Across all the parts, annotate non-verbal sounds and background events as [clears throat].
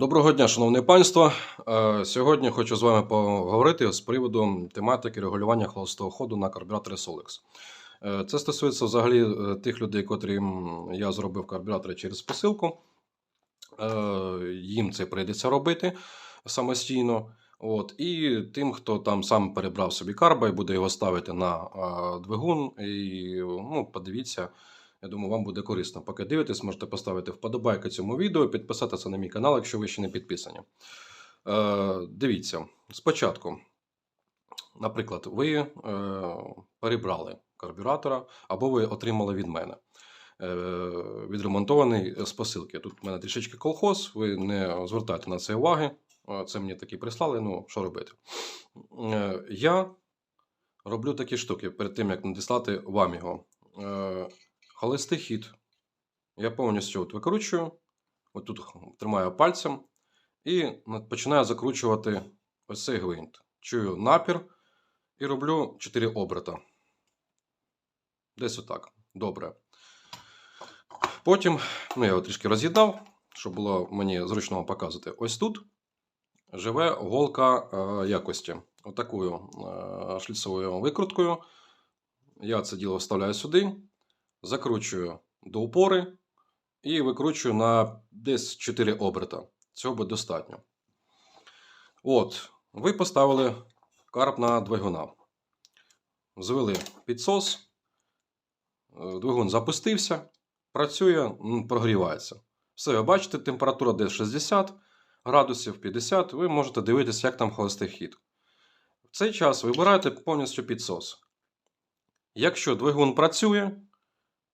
Доброго дня, шановне панство. Е, Сьогодні хочу з вами поговорити з приводу тематики регулювання холостого ходу на карбюраторі Solex. Е, Це стосується взагалі е, тих людей, котрим я зробив карбюратори через посилку. Їм це прийдеться робити самостійно. От, і тим, хто там сам перебрав собі карба і буде його ставити на двигун, і ну, подивіться, я думаю, вам буде корисно. Поки дивитесь, можете поставити вподобайки цьому відео, підписатися на мій канал, якщо ви ще не підписані. Е, дивіться, спочатку, наприклад, ви е, перебрали карбюратора, або ви отримали від мене. е, Відремонтований з посилки. Тут в мене трішечки колхоз, ви не звертайте на це уваги. Е, Це мені такі прислали, ну що робити? Е, Я роблю такі штуки перед тим, як надіслати вам його. Холостий хід. Я повністю от викручую, от тут тримаю пальцем і починаю закручувати ось цей гвинт. Чую напір і роблю 4 оберта. Десь отак. Добре. Потім, ну я його трішки роз'єднав, щоб було мені зручно вам показувати. Ось тут живе голка е, якості. Отакою е, шліцевою викруткою. Я це діло вставляю сюди, закручую до упори і викручую на десь 4 оберта. Цього буде достатньо. От, ви поставили карп на двигуна. Звели підсос, е, двигун запустився, працює, прогрівається. Все, ви бачите, температура десь 60 градусів 50, ви можете дивитися, як там холостий хід. В цей час вибираєте повністю підсос. Якщо двигун працює,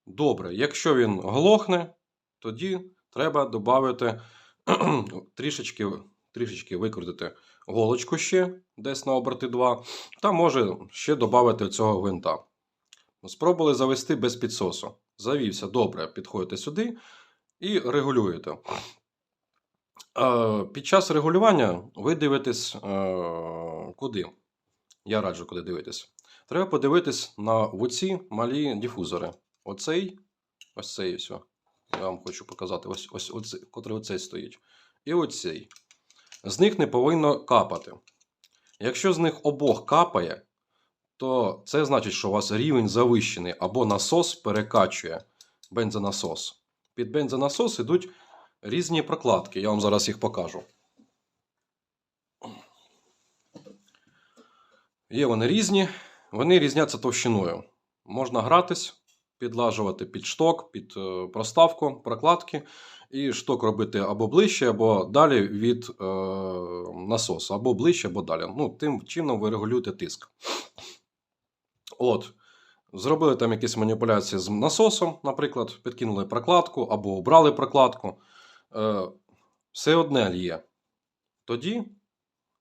добре. Якщо він глохне, тоді треба додати [clears throat] трішечки, трішечки викрутити голочку ще десь на оберти 2, та може ще додати цього гвинта. Спробували завести без підсосу. Завівся, добре, підходите сюди і регулюєте. Під час регулювання ви дивитесь е, куди? Я раджу, куди дивитись. Треба подивитись на оці малі дифузори. Оцей, ось цей ось. Я вам хочу показати, ось, ось оцей, котрий оцей стоїть. І оцей. З них не повинно капати. Якщо з них обох капає, то це значить, що у вас рівень завищений або насос перекачує бензонасос. Під бензонасос йдуть різні прокладки. Я вам зараз їх покажу. Є вони різні, вони різняться товщиною. Можна гратись, підлажувати під шток, під е, проставку, прокладки, і шток робити або ближче, або далі від е, насосу, або ближче, або далі. Ну, тим чином ви регулюєте тиск. От. Зробили там якісь маніпуляції з насосом, наприклад, підкинули прокладку або обрали прокладку. Е, все одне лє. Тоді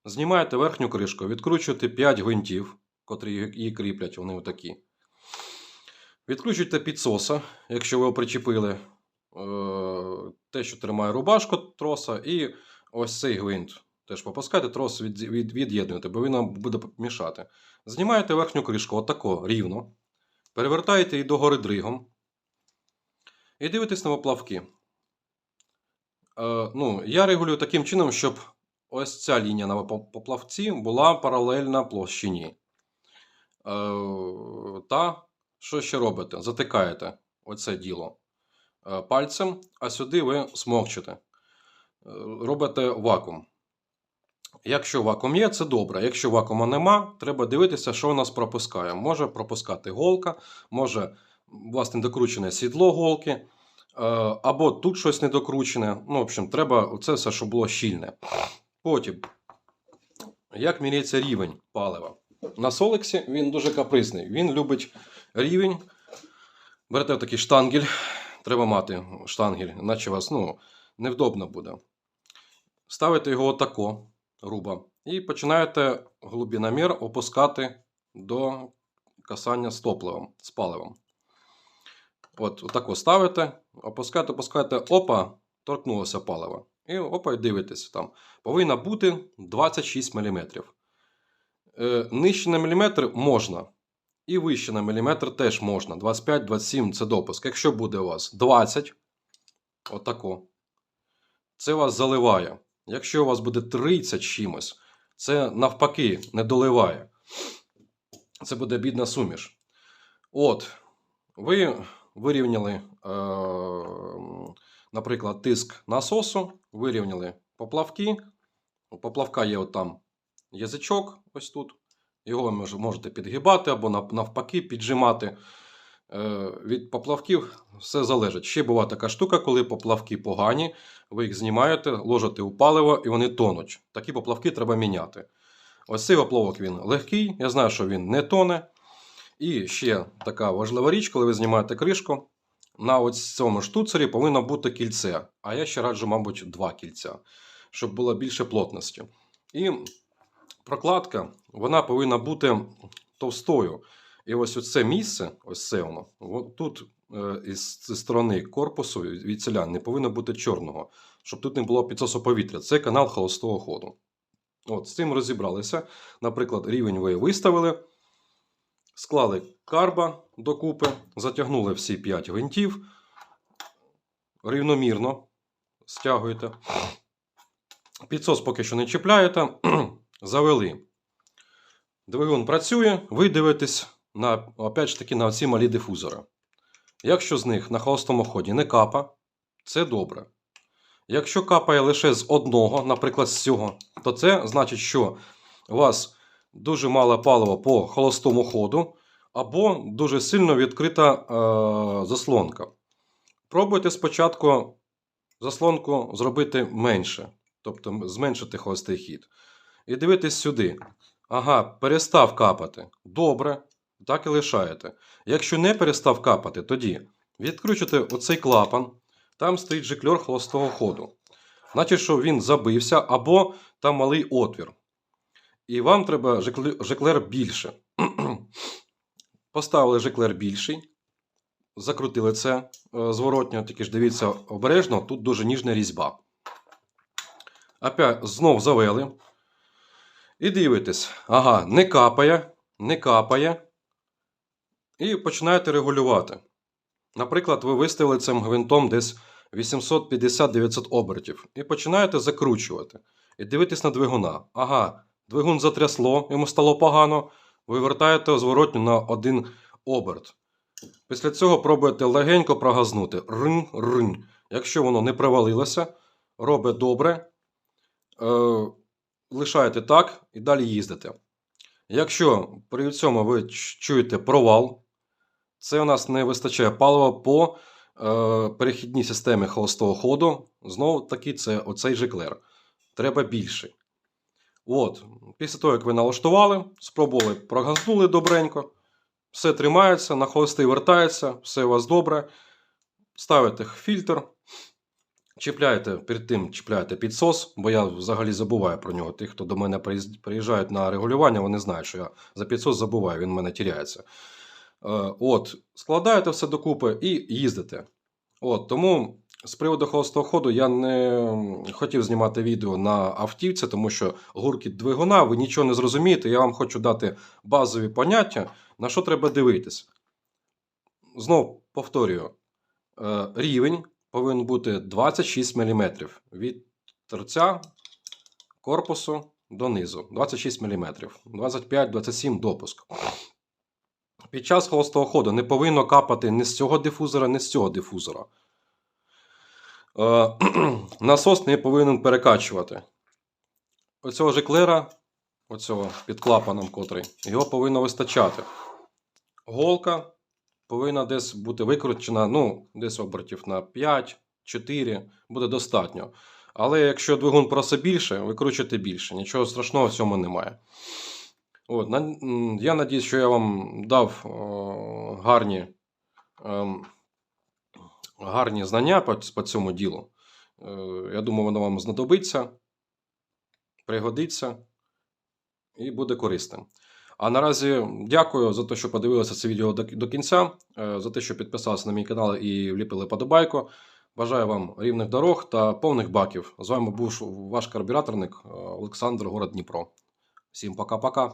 знімаєте верхню кришку, відкручуєте 5 гвинтів, котрі її кріплять, вони отакі. Відкручуйте підсоса, якщо ви його причепили, е, те, що тримає рубашку троса, і ось цей гвинт. Теж попускайте, трос від, від, від'єднуєте, бо він нам буде мішати. Знімаєте верхню кришку, отако, рівно. Перевертаєте її догори дригом. І дивитесь на поплавки. Е, ну, я регулюю таким чином, щоб ось ця лінія на поплавці була паралельна площині. Е, та що ще робите? Затикаєте оце діло е, пальцем, а сюди ви смокчете. Е, робите вакуум. Якщо вакуум є, це добре. Якщо вакуума нема, треба дивитися, що у нас пропускає. Може пропускати голка, може власне докручене сідло голки, е, або тут щось недокручене. Ну, в общем, треба це все, щоб було щільне. Потім, як міряється рівень палива? На Солексі він дуже капризний. Він любить рівень. Берете такий штангель. Треба мати штангель, іначе вас ну, невдобно буде. Ставите його отако, грубо, і починаєте глибиномір опускати до касання з топливом, з паливом. От, отако ставите, опускаєте, опускаєте, опа, торкнулося паливо. І опа, і дивитесь там. Повинна бути 26 мм. Е, нижче на міліметр можна. І вище на міліметр теж можна. 25-27 це допуск. Якщо буде у вас 20, отако, це вас заливає. Якщо у вас буде 30 чимось, це навпаки не доливає. Це буде бідна суміш. От, ви вирівняли, е, наприклад, тиск насосу, вирівняли поплавки. У поплавка є отам язичок, ось тут. Його можете підгибати або навпаки піджимати. Е, Від поплавків все залежить. Ще буває така штука, коли поплавки погані, ви їх знімаєте, ложите у паливо і вони тонуть. Такі поплавки треба міняти. Ось цей поплавок він легкий, я знаю, що він не тоне. І ще така важлива річ, коли ви знімаєте кришку, на ось цьому штуцері повинно бути кільце. А я ще раджу, мабуть, два кільця, щоб було більше плотності. І прокладка вона повинна бути товстою. І ось це місце, ось це воно, во- тут е, із сторони корпусу від селян не повинно бути чорного, щоб тут не було підсосу повітря. Це канал холостого ходу. От, з цим розібралися. Наприклад, рівень ви виставили, склали карба докупи, затягнули всі 5 гвинтів, рівномірно стягуєте. Підсос поки що не чіпляєте, завели. Двигун працює, ви дивитесь на, опять ж таки, на ці малі дифузори. Якщо з них на холостому ході не капа, це добре. Якщо капає лише з одного, наприклад, з цього, то це значить, що у вас дуже мало палива по холостому ходу, або дуже сильно відкрита е, заслонка. Пробуйте спочатку заслонку зробити менше, тобто зменшити холостий хід. І дивитесь сюди. Ага, перестав капати. Добре, так і лишаєте. Якщо не перестав капати, тоді відкручуєте оцей клапан, там стоїть жикльор холостого ходу. Значить, що він забився або там малий отвір. І вам треба жиклер більше. [clears throat] Поставили жиклер більший, закрутили це е, зворотньо, тільки ж дивіться обережно, тут дуже ніжна різьба. Опять знов завели. І дивитесь, ага, не капає, не капає. І починаєте регулювати. Наприклад, ви виставили цим гвинтом десь 850-900 обертів. І починаєте закручувати. І дивитесь на двигуна. Ага, двигун затрясло, йому стало погано. Ви вертаєте зворотню на один оберт. Після цього пробуєте легенько прогазнути. Рин, рин. Якщо воно не провалилося, робить добре. Е, лишаєте так і далі їздите. Якщо при цьому ви чуєте провал, це у нас не вистачає палива по е, перехідній системі холостого ходу. Знову таки, це оцей жиклер. Треба більший. От, після того, як ви налаштували, спробували, прогазнули добренько, все тримається, на холостий вертається, все у вас добре. Ставите фільтр, чіпляєте, перед тим чіпляєте підсос, бо я взагалі забуваю про нього. Ті, хто до мене приїжджають на регулювання, вони знають, що я за підсос забуваю, він в мене тіряється. Е, От, складаєте все докупи і їздите. От, тому з приводу холостого ходу я не хотів знімати відео на автівці, тому що гуркіт двигуна, ви нічого не зрозумієте. Я вам хочу дати базові поняття, на що треба дивитись. Знов повторюю, е, рівень повинен бути 26 мм від торця корпусу донизу. 26 мм. 25-27 допуск. Під час холостого ходу не повинно капати ні з цього дифузора, ні з цього дифузора. Е, [clears throat] насос не повинен перекачувати. Оцього жиклера, оцього під клапаном котрий, його повинно вистачати. Голка повинна десь бути викручена, ну, десь обертів на 5-4, буде достатньо. Але якщо двигун просить більше, викручуйте більше. Нічого страшного в цьому немає. От, я надіюсь, що я вам дав гарні, ем, гарні знання по, по цьому ділу. Е, я думаю, воно вам знадобиться, пригодиться і буде корисним. А наразі дякую за те, що подивилися це відео до, кінця, е, за те, що підписалися на мій канал і вліпили подобайку. Бажаю вам рівних дорог та повних баків. З вами був ваш карбюраторник е, Олександр, город Дніпро. Всім пока-пока.